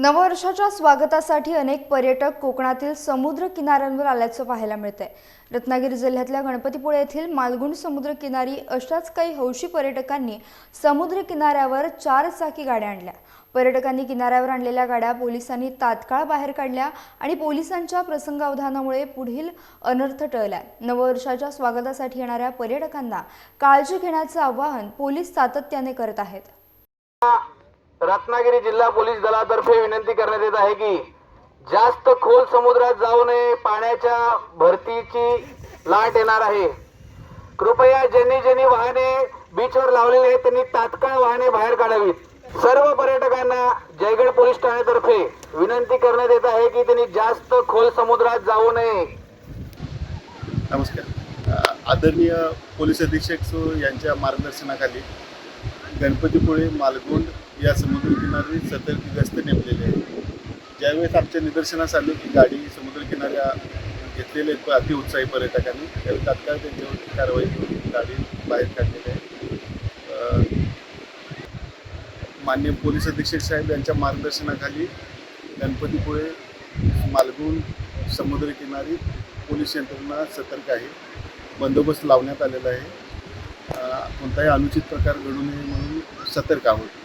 नववर्षाच्या स्वागतासाठी अनेक पर्यटक कोकणातील समुद्र किनाऱ्यांवर आल्याचं पाहायला मिळतंय. रत्नागिरी जिल्ह्यातल्या गणपतीपुळे येथील मालगुंड समुद्र किनारी अशाच काही हौशी पर्यटकांनी समुद्र किनाऱ्यावर चार चाकी गाड्या आणल्या. पर्यटकांनी किनाऱ्यावर आणलेल्या गाड्या पोलिसांनी तात्काळ बाहेर काढल्या आणि पोलिसांच्या प्रसंगावधानामुळे पुढील अनर्थ टळलाय. नववर्षाच्या स्वागतासाठी येणाऱ्या पर्यटकांना काळजी घेण्याचं आवाहन पोलीस सातत्याने करत आहेत. रत्नागिरी जिल्हा पोलीस दलातर्फे विनंती करण्यात येत आहे की जास्त खोल समुद्रात जाऊ नये पाण्याच्या भरतीची लाट येणार आहे. कृपया ज्यांनी ज्यांनी वाहने बीचवर लावलेली आहेत त्यांनी तात्काळ वाहने बाहेर काढावीत. सर्व पर्यटकांना जयगड पोलीस ठाण्यातर्फे विनंती करण्यात येत आहे की त्यांनी जास्त खोल समुद्रात जाऊ नये. नमस्कार. आदरणीय पोलीस अधीक्षक सो यांच्या मार्गदर्शनाखाली गणपतीपुळे मालगुंड या समुद्रकिनारी सतर्क गस्त नेमलेले आहे ज्यावेळेस आमच्या निदर्शनास आले की गाडी समुद्रकिनाऱ्या घेतलेले आहेत अतिउत्साही पर्यटकांनी त्यावेळी तात्काळ त्यांच्यावरती कारवाई करून गाडी बाहेर काढलेली आहे. मान्य माननीय पोलीस अधीक्षक साहेब यांच्या मार्गदर्शनाखाली गणपतीपुळे मालगुंड समुद्रकिनारी पोलीस यंत्रणा सतर्क आहे. बंदोबस्त लावण्यात आलेला आहे. कोणताही अनुचित प्रकार घडू नये म्हणून सतर्क आहोत.